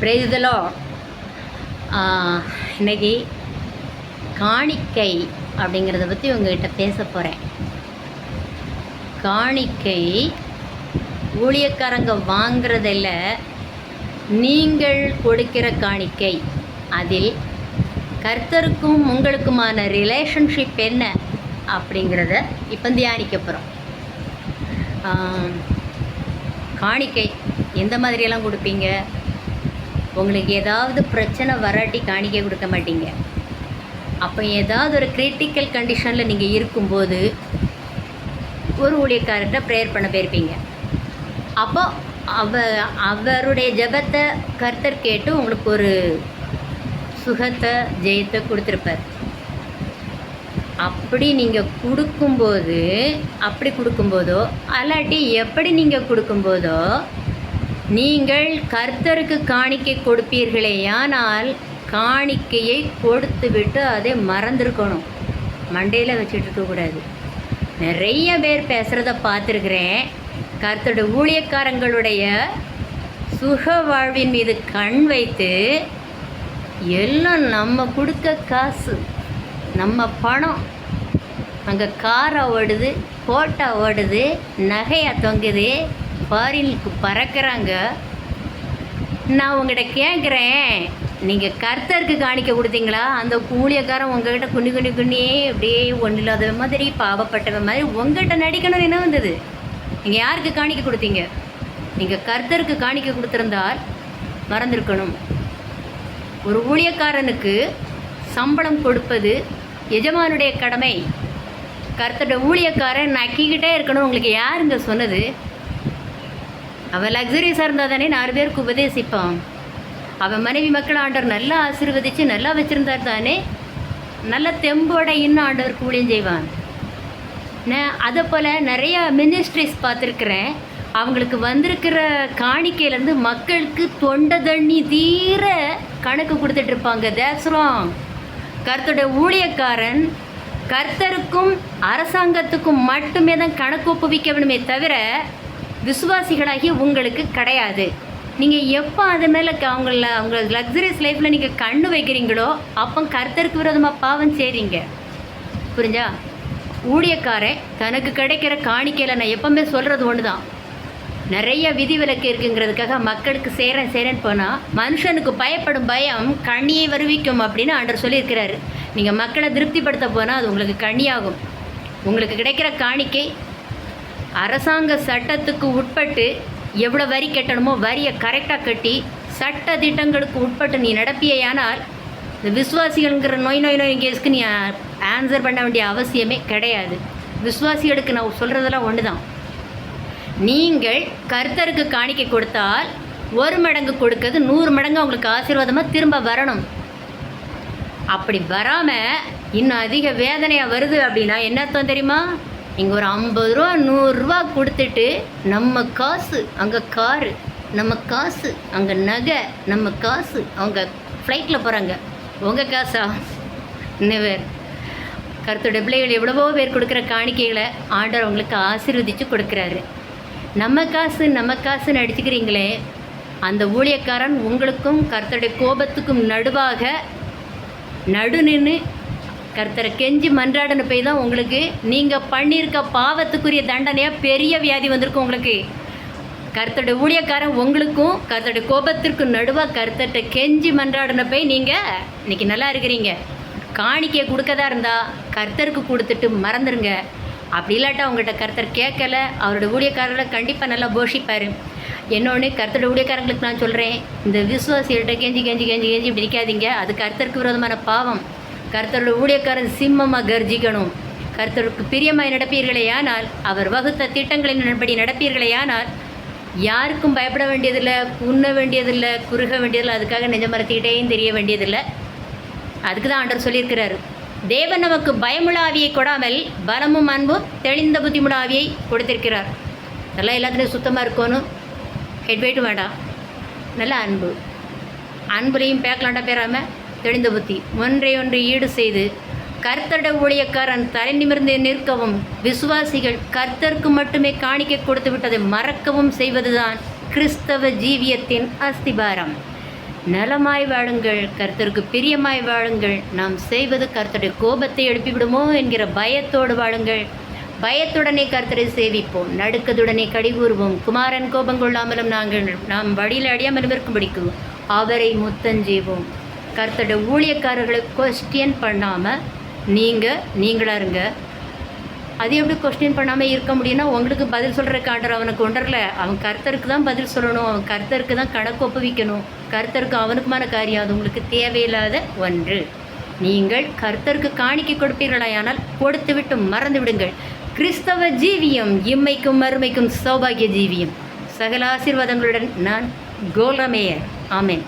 பிரேதலோ இன்னைக்கு காணிக்கை அப்படிங்கிறத பற்றி உங்ககிட்ட பேச போகிறேன் காணிக்கை ஊழியக்காரங்க வாங்கிறதில் நீங்கள் கொடுக்கிற காணிக்கை. அதில் கர்த்தருக்கும் உங்களுக்குமான ரிலேஷன்ஷிப் என்ன அப்படிங்கிறத இப்போ தியானிக்க போகிறோம் காணிக்கை எந்த மாதிரியெல்லாம் கொடுப்பீங்க? உங்களுக்கு ஏதாவது பிரச்சனை வராட்டி காணிக்க கொடுக்க மாட்டீங்க. அப்போ ஏதாவது ஒரு கிரிட்டிக்கல் கண்டிஷனில் நீங்கள் இருக்கும்போது ஒரு ஊழியக்காரர்கிட்ட ப்ரேயர் பண்ண போயிருப்பீங்க. அப்போ அவ அவருடைய ஜெபத்தை கர்த்தர் கேட்டு உங்களுக்கு ஒரு சுகத்தை ஜெயத்தை கொடுத்துருப்பார். அப்படி நீங்கள் கொடுக்கும்போது அப்படி கொடுக்கும்போதோ அல்லாட்டி எப்படி நீங்கள் கொடுக்கும்போதோ நீங்கள் கர்த்தருக்கு காணிக்கை கொடுப்பீர்களேயானால் காணிக்கையை கொடுத்து விட்டு அதை மறந்துருக்கணும். மண்டையில் வச்சுட்டு இருக்கக்கூடாது நிறைய பேர் பேசுகிறத பார்த்துருக்குறேன். கர்த்தோட ஊழியக்காரங்களுடைய சுக வாழ்வின் மீது கண் வைத்து எல்லாம் நம்ம கொடுக்க காசு நம்ம பணம் அங்கே காரை ஓடுது கோட்டை ஓடுது நகையை தொங்குது ஃபாரினுக்கு பறக்கிறாங்க. நான் உங்கள்கிட்ட கேட்குறேன் நீங்கள் கர்த்தருக்கு காணிக்க கொடுத்தீங்களா? அந்த கூலியக்காரன் உங்ககிட்ட குனி குனி குனியே அப்படியே ஒன்றும் இல்லாத மாதிரி பாவப்பட்டவ மாதிரி உங்கள்கிட்ட நடிக்கணும்னு என்ன வந்தது? நீங்கள் யாருக்கு காணிக்க கொடுத்தீங்க? நீங்கள் கர்த்தருக்கு காணிக்க கொடுத்துருந்தால் மறந்துருக்கணும். ஒரு ஊழியக்காரனுக்கு சம்பளம் கொடுப்பது எஜமானுடைய கடமை. கர்த்தருடைய ஊழியக்காரன் நக்கிக்கிட்டே இருக்கணும். உங்களுக்கு யாருங்க சொன்னது? அவன் லக்ஸரியஸாக இருந்தால் தானே நாலு பேருக்கு உபதேசிப்பான். அவன் மனைவி மக்கள் ஆண்டவர் நல்லா ஆசீர்வதித்து நல்லா வச்சுருந்தார் தானே? நல்ல தெம்போட இன்னும் ஆண்டவருக்கு ஊழியம் செய்வான். நான் அதை போல் நிறையா மினிஸ்ட்ரிஸ் பார்த்துருக்குறேன். அவங்களுக்கு வந்திருக்கிற காணிக்கையிலேருந்து மக்களுக்கு தொண்டை தண்ணி தீர கணக்கு கொடுத்துட்ருப்பாங்க தேசரம் ராங் ஊழியக்காரன் கர்த்தருக்கும் அரசாங்கத்துக்கும் மட்டுமே தான் கணக்கு ஒப்புவிக்க வேணுமே தவிர விசுவாசிகளாகி உங்களுக்கு கிடையாது. நீங்கள் எப்போ அது மேலே அவங்கள அவங்க லக்ஸரியஸ் லைஃப்பில் நீங்கள் கண்ணு வைக்கிறீங்களோ அப்போ கர்த்தருக்கு விரோதமாக பாவம் செய்கிறீங்க புரிஞ்சா? ஊழியக்காரன் தனக்கு கிடைக்கிற காணிக்கையில் நான் எப்பவுமே சொல்கிறது ஒன்று தான் நிறைய விதிவிலக்கு இருக்குங்கிறதுக்காக மக்களுக்கு சேரன் சேரன் போனால் மனுஷனுக்கு பயப்படும் பயம் கண்ணியை வருவிக்கும் அப்படின்னு ஆண்டர் சொல்லியிருக்கிறாரு. நீங்கள் மக்களை திருப்திப்படுத்த போனால் அது உங்களுக்கு கண்ணியாகும். உங்களுக்கு கிடைக்கிற காணிக்கை அரசாங்க சட்டத்துக்கு உட்பட்டு எவ்வளோ வரி கட்டணுமோ வரியை கரெக்டாக கட்டி சட்ட திட்டங்களுக்கு உட்பட்டு நீ நடப்பியானால் இந்த விசுவாசிகள்ங்கிற நோய் நோய் நோய் கேஸ்க்கு நீ ஆன்சர் பண்ண வேண்டிய அவசியமே கிடையாது. விசுவாசிகளுக்கு நான் சொல்கிறதெல்லாம் ஒன்று தான் நீங்கள் கர்த்தருக்கு காணிக்கை கொடுத்தால் ஒரு மடங்கு கொடுக்கறது நூறு மடங்கு அவங்களுக்கு ஆசீர்வாதமாக திரும்ப வரணும். அப்படி வராமல் இன்னும் அதிக வேதனையாக வருது அப்படின்னா என்னத்தம் தெரியுமா? இங்கே ஒரு ஐம்பது ரூபா நூறுரூவா கொடுத்துட்டு நம்ம காசு அங்கே காரு நம்ம காசு அங்கே நகை நம்ம காசு அவங்க ஃப்ளைட்டில் போகிறாங்க உங்கள் காசா? நெவர் கருத்துடைய பிள்ளைகள் எவ்வளவோ பேர் கொடுக்குற காணிக்கைகளை ஆண்டவர் அவங்களுக்கு ஆசீர்வதித்து கொடுக்குறாரு. நம்ம காசு நம்ம காசுன்னு அடிச்சுக்கிறீங்களே அந்த ஊழியக்காரன் உங்களுக்கும் கருத்துடைய கோபத்துக்கும் நடுவாக நடு நின்று கர்த்தரை கெஞ்சி மன்றாடனை போய் தான் உங்களுக்கு. நீங்கள் பண்ணியிருக்க பாவத்துக்குரிய தண்டனையாக பெரிய வியாதி வந்திருக்கும் உங்களுக்கு. கருத்தோட ஊழியக்காரன் உங்களுக்கும் கர்த்தருடைய கோபத்திற்கும் நடுவாக கருத்தட்ட கெஞ்சி மன்றாடனை போய் நீங்கள் இன்னைக்கு நல்லா இருக்கிறீங்க. காணிக்கையை கொடுக்கதா இருந்தால் கர்த்தருக்கு கொடுத்துட்டு மறந்துடுங்க அப்படி இல்லாட்டா உங்கள்கிட்ட கர்த்தர் கேட்கல அவரோட ஊழியக்காரர்களை கண்டிப்பாக நல்லா போஷிப்பார். என்னொன்று கர்த்தரோட ஊழியக்காரங்களுக்கு நான் சொல்கிறேன் இந்த விசுவாசிகள்கிட்ட கெஞ்சி கெஞ்சி கெஞ்சி கெஞ்சி இப்படி நிற்காதீங்க அது கர்த்தருக்கு விரோதமான பாவம். கர்த்தரோட ஊழியக்காரன் சிம்மமாக கர்ஜிக்கணும். கர்த்தருக்கு பிரியமாய் நடப்பீர்களேயானால் அவர் வகுத்த திட்டங்களின்படி நடப்பீர்களேயானால் யாருக்கும் பயப்பட வேண்டியதில்லை உண்ண வேண்டியதில்லை குறுக வேண்டியதில்லை அதுக்காக நெஞ்ச மரத்திக்கிட்டேயும் தெரிய வேண்டியதில்லை. அதுக்கு தான் ஆண்டவர் சொல்லியிருக்கிறார். தேவன் நமக்கு பயமுள்ள ஆவியை கொடாமல் பலமும் அன்பும் தெளிந்த புத்திமுள்ள ஆவியை கொடுத்திருக்கிறார். நல்லா எல்லாத்துலேயும் சுத்தமாக இருக்கணும். ஹெட் வெயிட்டும் வேண்டாம். நல்ல அன்பு. அன்புலையும் பேக்கலாண்டா பேராமல் தெளிந்த புத்தி. ஒன்றை ஒன்று ஈடு செய்து கர்த்தட ஊழியக்காரன் தலை நிமிர்ந்து நிற்கவும் விசுவாசிகள் கர்த்தருக்கு மட்டுமே காணிக்க கொடுத்து விட்டதை மறக்கவும் செய்வதுதான் கிறிஸ்தவ ஜீவியத்தின் அஸ்திபாரம். நலமாய் வாழுங்கள் கர்த்தருக்கு பிரியமாய் வாழுங்கள். நாம் செய்வது கர்த்தருடைய கோபத்தை எழுப்பிவிடுமோ என்கிற பயத்தோடு வாழுங்கள். பயத்துடனே கர்த்தரை சேவிப்போம். நடுக்கத்துடனே கடிகூறுவோம் குமாரன் கோபம் கொள்ளாமலும் நாங்கள் நாம் வழியில் அடியாமலும் இருக்கும்படிக்கு அவரை முத்தஞ்செய்வோம். கர்த்தருடைய ஊழியக்காரர்களை கொஸ்டின் பண்ணாமல் நீங்கள் நீங்களாக இருங்க. அது எப்படி கொஸ்டின் பண்ணாமல் இருக்க முடியும்னா உங்களுக்கு பதில் சொல்கிற காண்டர் அவனுக்கு ஒன்றரில் அவன் கர்த்தருக்கு தான் பதில் சொல்லணும். அவன் கர்த்தருக்கு தான் கணக்கு ஒப்புவிக்கணும். கர்த்தருக்கு அவனுக்குமான காரியம் அது. உங்களுக்கு தேவையில்லாத ஒன்று. நீங்கள் கர்த்தருக்கு காணிக்கை கொடுப்பீர்களாயானால் கொடுத்து விட்டு மறந்து விடுங்கள். கிறிஸ்தவ ஜீவியம் இம்மைக்கும் மறுமைக்கும் சௌபாகிய ஜீவியம். சகல ஆசீர்வாதங்களுடன் நான் கோலமேயர். ஆமேன்.